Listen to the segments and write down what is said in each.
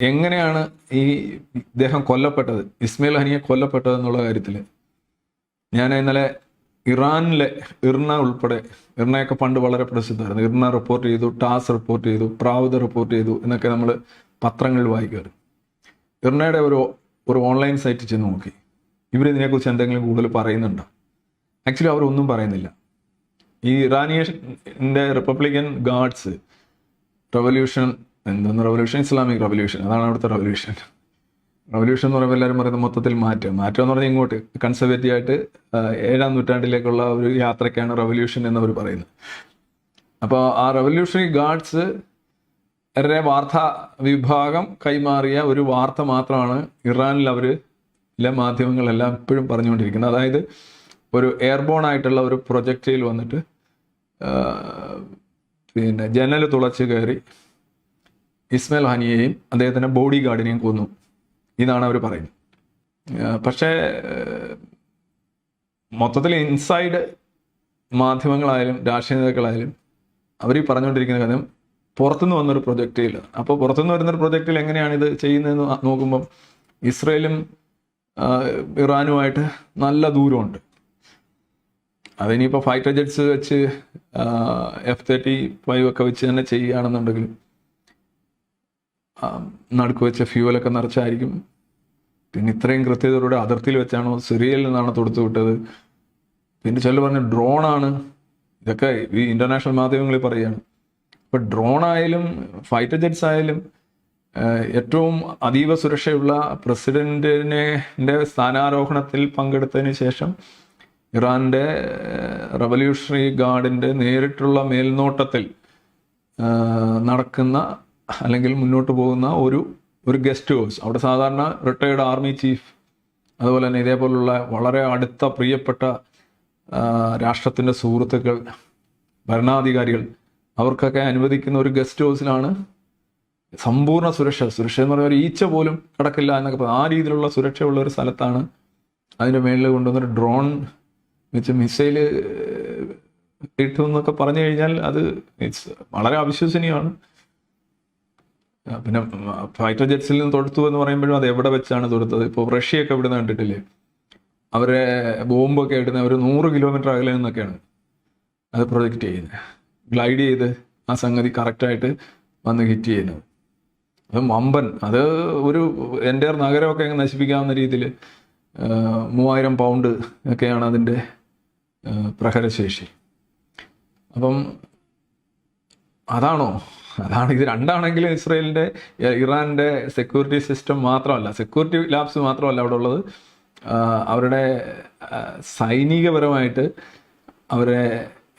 എങ്ങനെയാണ് ഈ ഇദ്ദേഹം കൊല്ലപ്പെട്ടത്? ഇസ്മയിൽ ഹനിയെ കൊല്ലപ്പെട്ടത് എന്നുള്ള കാര്യത്തിൽ ഞാൻ ഇന്നലെ ഇറാനിലെ ഇർണ ഉൾപ്പെടെ ഇർണയൊക്കെ പണ്ട് വളരെ പ്രസിദ്ധമായിരുന്നു. ഇർണ റിപ്പോർട്ട് ചെയ്തു ടാസ് റിപ്പോർട്ട് ചെയ്തു പ്രാവുത റിപ്പോർട്ട് ചെയ്തു എന്നൊക്കെ നമ്മൾ പത്രങ്ങളിൽ വായിക്കാറ്. ഇർണയുടെ ഒരു ഒരു ഓൺലൈൻ സൈറ്റ് ചെന്ന് നോക്കി. ഇവരിതിനെക്കുറിച്ച് എന്തെങ്കിലും കൂടുതൽ പറയുന്നുണ്ടോ? ആക്ച്വലി അവരൊന്നും പറയുന്നില്ല. ഈ ഇറാനിയന്റെ റിപ്പബ്ലിക്കൻ ഗാർഡ്സ് റവല്യൂഷൻ എന്തെന്ന് റവല്യൂഷൻ ഇസ്ലാമിക് റവല്യൂഷൻ അതാണ് അവിടുത്തെ റവല്യൂഷൻ റവല്യൂഷൻ എന്ന് പറയുമ്പോൾ എല്ലാവരും പറയുന്നത് മൊത്തത്തിൽ മാറ്റം. മാറ്റം എന്ന് പറഞ്ഞാൽ ഇങ്ങോട്ട്. കൺസർവേറ്റീവ് ആയിട്ട് ഏഴാം നൂറ്റാണ്ടിലേക്കുള്ള ഒരു യാത്രയ്ക്കാണ് റവല്യൂഷൻ എന്നവർ പറയുന്നത്. അപ്പോൾ ആ റവല്യൂഷണറി ഗാർഡ്സ് അവരുടെ വാർത്താ വിഭാഗം കൈമാറിയ ഒരു വാർത്ത മാത്രമാണ് ഇറാനിൽ അവർ എല്ലാ മാധ്യമങ്ങളെല്ലാം ഇപ്പോഴും പറഞ്ഞുകൊണ്ടിരിക്കുന്നത്. അതായത് ഒരു എയർബോൺ ആയിട്ടുള്ള ഒരു പ്രൊജക്റ്റിൽ വന്നിട്ട് പിന്നെ ജനൽ തുളച്ച് കയറി ഇസ്മയിൽ ഹനിയെയും അദ്ദേഹത്തിന്റെ ബോഡി ഗാർഡിനെയും കൊന്നു. ഇതാണ് അവർ പറയുന്നത്. പക്ഷേ മൊത്തത്തിൽ ഇൻസൈഡ് മാധ്യമങ്ങളായാലും രാഷ്ട്രീയ നേതാക്കളായാലും അവർ ഈ പറഞ്ഞുകൊണ്ടിരിക്കുന്ന കാര്യം പുറത്തുനിന്ന് വന്നൊരു പ്രൊജക്റ്റിൽ. അപ്പോൾ പുറത്തുനിന്ന് വരുന്നൊരു പ്രൊജക്റ്റിൽ എങ്ങനെയാണ് ഇത് ചെയ്യുന്നതെന്ന് നോക്കുമ്പം ഇസ്രയേലും ഇറാനുമായിട്ട് നല്ല ദൂരമുണ്ട്. അതിനിപ്പോൾ ഫൈറ്റർ ജെറ്റ്സ് വെച്ച് എഫ് തേർട്ടി ഫൈവ് ഒക്കെ വെച്ച് തന്നെ ചെയ്യുകയാണെന്നുണ്ടെങ്കിലും നടുക്ക് വെച്ച ഫ്യൂവലൊക്കെ നിറച്ചായിരിക്കും. പിന്നെ ഇത്രയും കൃത്യതയോടെ അതിർത്തിയിൽ വെച്ചാണോ സിറിയയിൽ നിന്നാണ് തൊടുത്തു വിട്ടത്? പിന്നെ ചില പറഞ്ഞ ഡ്രോണാണ്. ഇതൊക്കെ ഈ ഇന്റർനാഷണൽ മാധ്യമങ്ങളിൽ പറയുകയാണ്. ഇപ്പം ഡ്രോൺ ആയാലും ഫൈറ്റർ ജെറ്റ്സ് ആയാലും ഏറ്റവും അതീവ സുരക്ഷയുള്ള പ്രസിഡന്റിനെ ന്റെ സ്ഥാനാരോഹണത്തിൽ പങ്കെടുത്തതിന് ശേഷം ഇറാന്റെ റവല്യൂഷണറി ഗാർഡിന്റെ നേരിട്ടുള്ള മേൽനോട്ടത്തിൽ നടക്കുന്ന അല്ലെങ്കിൽ മുന്നോട്ട് പോകുന്ന ഒരു ഒരു ഗസ്റ്റ് ഹൗസ് അവിടെ സാധാരണ റിട്ടയർഡ് ആർമി ചീഫ് അതുപോലെ തന്നെ ഇതേപോലുള്ള വളരെ അടുത്ത പ്രിയപ്പെട്ട രാഷ്ട്രത്തിന്റെ സുഹൃത്തുക്കൾ ഭരണാധികാരികൾ അവർക്കൊക്കെ അനുവദിക്കുന്ന ഒരു ഗസ്റ്റ് ഹൗസിലാണ് സമ്പൂർണ സുരക്ഷ സുരക്ഷ എന്ന് പറഞ്ഞാൽ ഈച്ച പോലും കിടക്കില്ല എന്നൊക്കെ. ആ രീതിയിലുള്ള സുരക്ഷയുള്ള ഒരു സ്ഥലത്താണ് അതിന്റെ മേളിൽ കൊണ്ടുവന്നൊരു ഡ്രോൺ വെച്ച് മിസൈൽ ഇട്ടു എന്നൊക്കെ പറഞ്ഞു കഴിഞ്ഞാൽ അത് ഇറ്റ്സ് വളരെ അവിശ്വസനീയമാണ് പിന്നെ ഫൈറ്റർ ജെറ്റ്സിൽ നിന്ന് തൊടുത്തു എന്ന് പറയുമ്പോഴും അത് എവിടെ വെച്ചാണ് തൊടുത്തത്? ഇപ്പോൾ റഷ്യയൊക്കെ ഇവിടുന്ന് കണ്ടിട്ടില്ലേ? അവരെ ബോംബൊക്കെ ഇടുന്ന ഒരു നൂറ് കിലോമീറ്റർ അകലെ നിന്നൊക്കെയാണ് അത് പ്രൊജക്റ്റ് ചെയ്യുന്നത്. ഗ്ലൈഡ് ചെയ്ത് ആ സംഗതി കറക്റ്റായിട്ട് വന്ന് ഹിറ്റ് ചെയ്യുന്നത് അത് വമ്പൻ. അത് ഒരു എന്റെ നഗരമൊക്കെ അങ്ങ് നശിപ്പിക്കാവുന്ന രീതിയിൽ മൂവായിരം പൗണ്ട് ഒക്കെയാണ് അതിന്റെ പ്രഹരശേഷി. അപ്പം അതാണോ അതാണ് ഇത് രണ്ടാണെങ്കിലും ഇസ്രയേലിന്റെ ഇറാന്റെ സെക്യൂരിറ്റി സിസ്റ്റം മാത്രമല്ല സെക്യൂരിറ്റി ലാബ്സ് മാത്രമല്ല അവിടെ ഉള്ളത്. അവരുടെ സൈനികപരമായിട്ട് അവരെ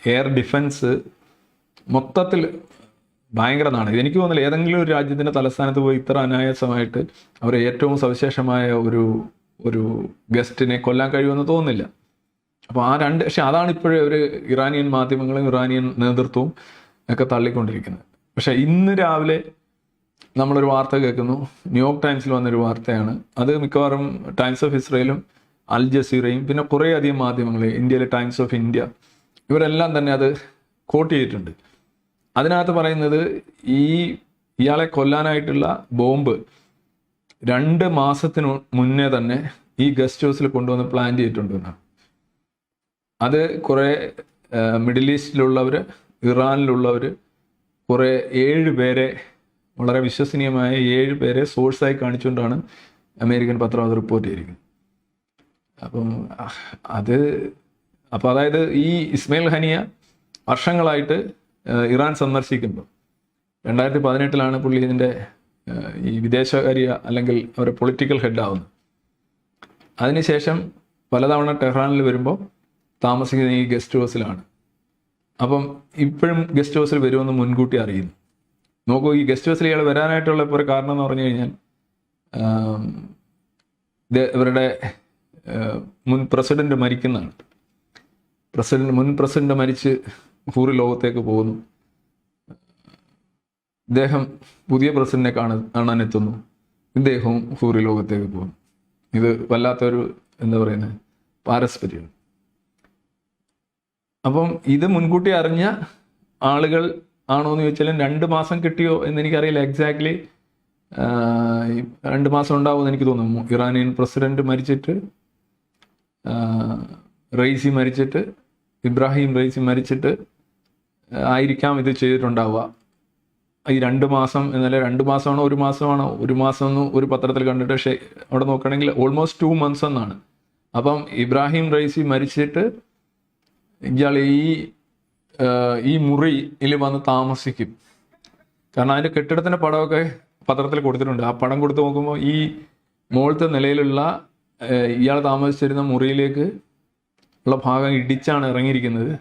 എയർ ഡിഫൻസ് മൊത്തത്തിൽ ഭയങ്കര നാണ് എനിക്ക് തോന്നുന്നില്ല ഏതെങ്കിലും ഒരു രാജ്യത്തിന്റെ തലസ്ഥാനത്ത് പോയി ഇത്ര അനായാസമായിട്ട് അവർ ഏറ്റവും സവിശേഷമായ ഒരു ഒരു ഗസ്റ്റിനെ കൊല്ലാൻ കഴിയുമെന്ന് തോന്നുന്നില്ല. അപ്പോൾ ആ രണ്ട് പക്ഷെ അതാണ് ഇപ്പോഴും ഒരു ഇറാനിയൻ മാധ്യമങ്ങളും ഇറാനിയൻ നേതൃത്വവും ഒക്കെ തള്ളിക്കൊണ്ടിരിക്കുന്നത്. പക്ഷെ ഇന്ന് രാവിലെ നമ്മളൊരു വാർത്ത കേൾക്കുന്നു. ന്യൂയോർക്ക് ടൈംസിൽ വന്നൊരു വാർത്തയാണ്. അത് മിക്കവാറും ടൈംസ് ഓഫ് ഇസ്രയേലും അൽ ജസീറയും പിന്നെ കുറേ അധികം മാധ്യമങ്ങൾ ഇന്ത്യയിലെ ടൈംസ് ഓഫ് ഇന്ത്യ ഇവരെല്ലാം തന്നെ അത് കോട്ട് ചെയ്തിട്ടുണ്ട്. അതിനകത്ത് പറയുന്നത് ഈ ഇയാളെ കൊല്ലാനായിട്ടുള്ള ബോംബ് രണ്ട് മാസത്തിന് മുന്നേ തന്നെ ഈ ഗസ്റ്റ് ഹൗസിൽ കൊണ്ടുവന്ന് പ്ലാൻ ചെയ്തിട്ടുണ്ട് എന്നാണ്. അത് കുറേ മിഡിൽ ഈസ്റ്റിലുള്ളവർ ഇറാനിലുള്ളവർ കുറേ ഏഴ് പേരെ വളരെ വിശ്വസനീയമായ ഏഴ് പേരെ സോഴ്സായി കാണിച്ചുകൊണ്ടാണ് അമേരിക്കൻ പത്രം അത് റിപ്പോർട്ട് ചെയ്തിരിക്കുന്നത്. അപ്പം അത് അപ്പോൾ അതായത് ഈ ഇസ്മയിൽ ഹനിയ വർഷങ്ങളായിട്ട് ഇറാൻ സന്ദർശിക്കുമ്പോൾ രണ്ടായിരത്തി പതിനെട്ടിലാണ് പുള്ളി ഇതിന്റെ ഈ വിദേശകാര്യ അല്ലെങ്കിൽ അവരുടെ പൊളിറ്റിക്കൽ ഹെഡ് ആവുന്നത്. അതിനുശേഷം പലതവണ ടെഹ്റാനിൽ വരുമ്പോൾ താമസിക്കുന്ന ഈ ഗസ്റ്റ് ഹൗസിലാണ് അപ്പം ഇപ്പോഴും ഗസ്റ്റ് ഹൗസിൽ വരുമെന്ന് മുൻകൂട്ടി അറിയുന്നു. നോക്കൂ ഈ ഗസ്റ്റ് ഹൗസിൽ ഇയാൾ വരാനായിട്ടുള്ള ഒരു കാരണം എന്ന് പറഞ്ഞു കഴിഞ്ഞാൽ ഇവരുടെ മുൻ പ്രസിഡന്റ് മരിക്കുന്നതാണ്. പ്രസിഡന്റ് മുൻ പ്രസിഡന്റ് മരിച്ച് ഭൂറി ലോകത്തേക്ക് പോകുന്നു. ഇദ്ദേഹം പുതിയ പ്രസിഡന്റിനെ കാണ കാണാനെത്തുന്നു. ഇദ്ദേഹവും ഭൂറി ലോകത്തേക്ക് പോകുന്നു. ഇത് വല്ലാത്തൊരു എന്താ പറയുന്നത് പാരസ്പര്യമാണ്. അപ്പം ഇത് മുൻകൂട്ടി അറിഞ്ഞ ആളുകൾ ആണോ എന്ന് ചോദിച്ചാലും രണ്ട് മാസം കിട്ടിയോ എന്ന് എനിക്കറിയില്ല എക്സാക്ട്ലി രണ്ട് മാസം ഉണ്ടാവുമെന്ന് എനിക്ക് തോന്നുന്നു. ഇറാനിയൻ പ്രസിഡന്റ് മരിച്ചിട്ട് റൈസി മരിച്ചിട്ട് ഇബ്രാഹിം റൈസി മരിച്ചിട്ട് ആയിരിക്കാം ഇത് ചെയ്തിട്ടുണ്ടാവുക. ഈ രണ്ട് മാസം എന്നല്ല രണ്ട് മാസമാണോ ഒരു മാസമാണോ? ഒരു മാസം എന്ന് ഒരു പത്രത്തിൽ കണ്ടിട്ട് അവിടെ നോക്കുകയാണെങ്കിൽ ഓൾമോസ്റ്റ് ടു മന്ത്സ് എന്നാണ്. അപ്പം ഇബ്രാഹിം റൈസി മരിച്ചിട്ട് ഇയാൾ ഈ ഈ മുറിയിൽ വന്ന് താമസിക്കും. കാരണം അതിന്റെ കെട്ടിടത്തിന്റെ പടമൊക്കെ പത്രത്തിൽ കൊടുത്തിട്ടുണ്ട്. ആ പടം കൊടുത്ത് നോക്കുമ്പോൾ ഈ മുകളിലത്തെ നിലയിലുള്ള ഇയാൾ താമസിച്ചിരുന്ന മുറിയിലേക്ക് ഉള്ള ഭാഗം ഇടിച്ചാണ് ഇറങ്ങിയിരിക്കുന്നത്.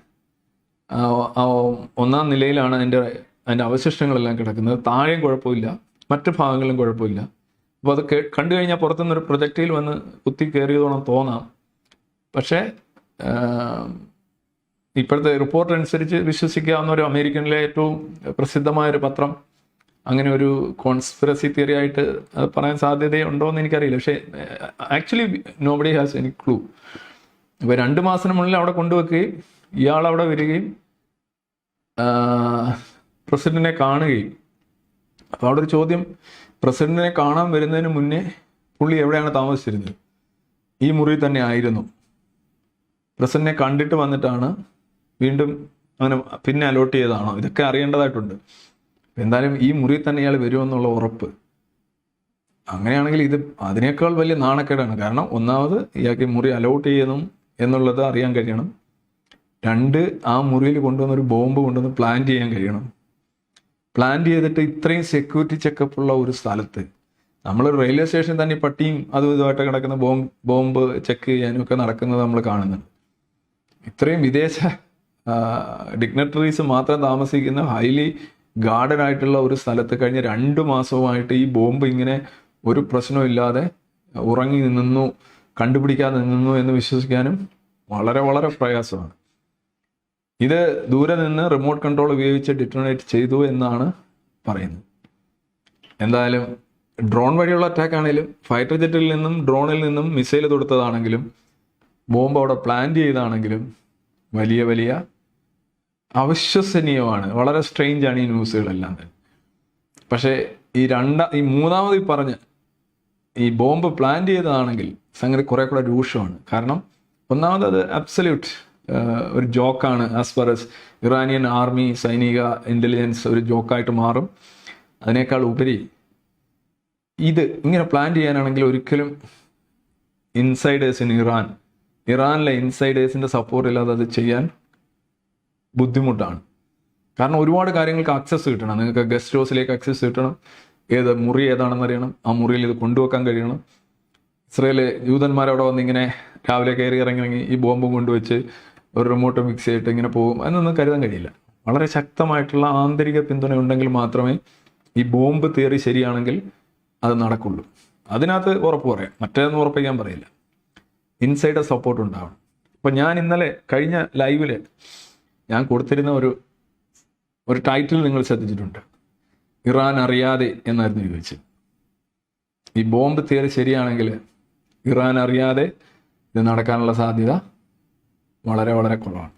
ഒന്നാം നിലയിലാണ് അതിന്റെ അതിന്റെ അവശിഷ്ടങ്ങളെല്ലാം കിടക്കുന്നത്. താഴെയും കുഴപ്പമില്ല. മറ്റു ഭാഗങ്ങളിലും കുഴപ്പമില്ല. അപ്പോൾ അത് കണ്ടു കഴിഞ്ഞാൽ പുറത്തുനിന്നൊരു പ്രൊജക്റ്റിൽ വന്ന് കുത്തി കയറിയതോണം തോന്നാം. പക്ഷേ ഇപ്പോഴത്തെ റിപ്പോർട്ട് അനുസരിച്ച് വിശ്വസിക്കാവുന്ന ഒരു അമേരിക്കനിലെ ഏറ്റവും പ്രസിദ്ധമായ ഒരു പത്രം. അങ്ങനെ ഒരു കോൺസ്പിറസി തിയറി ആയിട്ട് പറയാൻ സാധ്യതയുണ്ടോ എന്ന് എനിക്കറിയില്ല. പക്ഷേ actually nobody has any clue അപ്പോൾ രണ്ട് മാസത്തിനുള്ളിൽ അവിടെ കൊണ്ടുവെക്കുകയും ഇയാൾ അവിടെ വരികയും പ്രസിഡന്റിനെ കാണുകയും. അപ്പോൾ അവിടെ ഒരു ചോദ്യം പ്രസിഡന്റിനെ കാണാൻ വരുന്നതിന് മുന്നേ പുള്ളി എവിടെയാണ് താമസിച്ചിരുന്നത്? ഈ മുറി തന്നെ ആയിരുന്നു. പ്രസിഡന്റിനെ കണ്ടിട്ട് വന്നിട്ടാണ് വീണ്ടും അങ്ങനെ പിന്നെ അലോട്ട് ചെയ്തതാണോ? ഇതൊക്കെ അറിയേണ്ടതായിട്ടുണ്ട്. എന്തായാലും ഈ മുറി തന്നെ ഇയാൾ വരുമെന്നുള്ള ഉറപ്പ്. അങ്ങനെയാണെങ്കിൽ ഇത് അതിനേക്കാൾ വലിയ നാണക്കേടാണ്. കാരണം ഒന്നാമത് ഇയാൾക്ക് മുറി അലോട്ട് ചെയ്യണം എന്നുള്ളത് അറിയാൻ കഴിയണം. രണ്ട് ആ മുറിയിൽ കൊണ്ടുവന്ന ഒരു ബോംബ് കൊണ്ടുവന്ന് പ്ലാൻ ചെയ്യാൻ കഴിയണം. പ്ലാൻ ചെയ്തിട്ട് ഇത്രയും സെക്യൂരിറ്റി ചെക്കപ്പ് ഉള്ള ഒരു സ്ഥലത്ത് നമ്മൾ റെയിൽവേ സ്റ്റേഷൻ തന്നെ പട്ടിയും അതും ഇതുമായിട്ട് കിടക്കുന്ന ബോംബ് ബോംബ് ചെക്ക് ചെയ്യാനും ഒക്കെ നടക്കുന്നത് നമ്മൾ കാണുന്നുണ്ട്. ഇത്രയും വിദേശ ഡിഗ്നറ്ററീസ് മാത്രം താമസിക്കുന്ന ഹൈലി ഗാർഡൻ ആയിട്ടുള്ള ഒരു സ്ഥലത്ത് കഴിഞ്ഞ രണ്ട് മാസവുമായിട്ട് ഈ ബോംബ് ഇങ്ങനെ ഒരു പ്രശ്നമില്ലാതെ ഉറങ്ങി നിന്നു കണ്ടുപിടിക്കാതെ നിന്നു എന്ന് വിശ്വസിക്കാനും വളരെ വളരെ പ്രയാസമാണ്. ഇത് ദൂരെ നിന്ന് റിമോട്ട് കൺട്രോൾ ഉപയോഗിച്ച് ഡിറ്റോണേറ്റ് ചെയ്തു എന്നാണ് പറയുന്നത്. എന്തായാലും ഡ്രോൺ വഴിയുള്ള അറ്റാക്ക് ആണെങ്കിലും ഫൈറ്റർ ജെറ്റിൽ നിന്നും ഡ്രോണിൽ നിന്നും മിസൈൽ തൊടുത്തതാണെങ്കിലും ബോംബ് അവിടെ പ്ലാൻ ചെയ്താണെങ്കിലും വലിയ വലിയ അവിശ്വസനീയമാണ്. വളരെ സ്ട്രെയിഞ്ച് ആണ് ഈ ന്യൂസുകളെല്ലാം തന്നെ. പക്ഷേ ഈ രണ്ടാം ഈ മൂന്നാമത് ഈ പറഞ്ഞ ഈ ബോംബ് പ്ലാൻ ചെയ്തതാണെങ്കിൽ സംഗതി കുറെ കൂടെ രൂക്ഷമാണ്. കാരണം ഒന്നാമത് അത് അബ്സല്യൂട്ട് ഒരു ജോക്കാണ് as far as Iranian army സൈനിക ഇന്റലിജൻസ് ഒരു ജോക്കായിട്ട് മാറും. അതിനേക്കാൾ ഉപരി ഇത് ഇങ്ങനെ പ്ലാൻ ചെയ്യാനാണെങ്കിൽ ഒരിക്കലും ഇൻസൈഡേഴ്സ് ഇൻ ഇറാൻ ഇറാനിലെ ഇൻസൈഡേഴ്സിന്റെ സപ്പോർട്ട് ഇല്ലാതെ അത് ചെയ്യാൻ ബുദ്ധിമുട്ടാണ്. കാരണം ഒരുപാട് കാര്യങ്ങൾക്ക് ആക്സസ് കിട്ടണം. നിങ്ങൾക്ക് ഗസ്റ്റ് ഹൗസിലേക്ക് ആക്സസ് കിട്ടണം. ഏത് മുറി ഏതാണെന്ന് അറിയണം. ആ മുറിയിൽ ഇത് കൊണ്ടുവെക്കാൻ കഴിയണം. ഇസ്രയേൽ ജൂതന്മാരവിടെ വന്ന് ഇങ്ങനെ രാവിലെ കയറി ഇറങ്ങി ഈ ബോംബും കൊണ്ടുവച്ച് ഒരു റിമോട്ട് മിക്സ് ചെയ്തിട്ട് ഇങ്ങനെ പോകും എന്നൊന്നും കരുതാൻ കഴിയില്ല. വളരെ ശക്തമായിട്ടുള്ള ആന്തരിക പിന്തുണ ഉണ്ടെങ്കിൽ മാത്രമേ ഈ ബോംബ് തിയറി ശരിയാണെങ്കിൽ അത് നടക്കുള്ളൂ. അതിനകത്ത് ഉറപ്പ് പറയാം. മറ്റേതൊന്നും ഉറപ്പിക്കാൻ പറയില്ല. ഇൻസൈഡർ സപ്പോർട്ട് ഉണ്ടാവണം. അപ്പം ഞാൻ ഇന്നലെ കഴിഞ്ഞ ലൈവിൽ ഞാൻ കൊടുത്തിരുന്ന ഒരു ഒരു ടൈറ്റിൽ നിങ്ങൾ ശ്രദ്ധിച്ചിട്ടുണ്ട്. ഇറാൻ അറിയാതെ എന്നായിരുന്നു ചോദിച്ചത്. ഈ ബോംബ് തിയറി ശരിയാണെങ്കിൽ ഇറാൻ അറിയാതെ ഇത് നടക്കാനുള്ള സാധ്യത വളരെ വളരെ കുറവാണ്.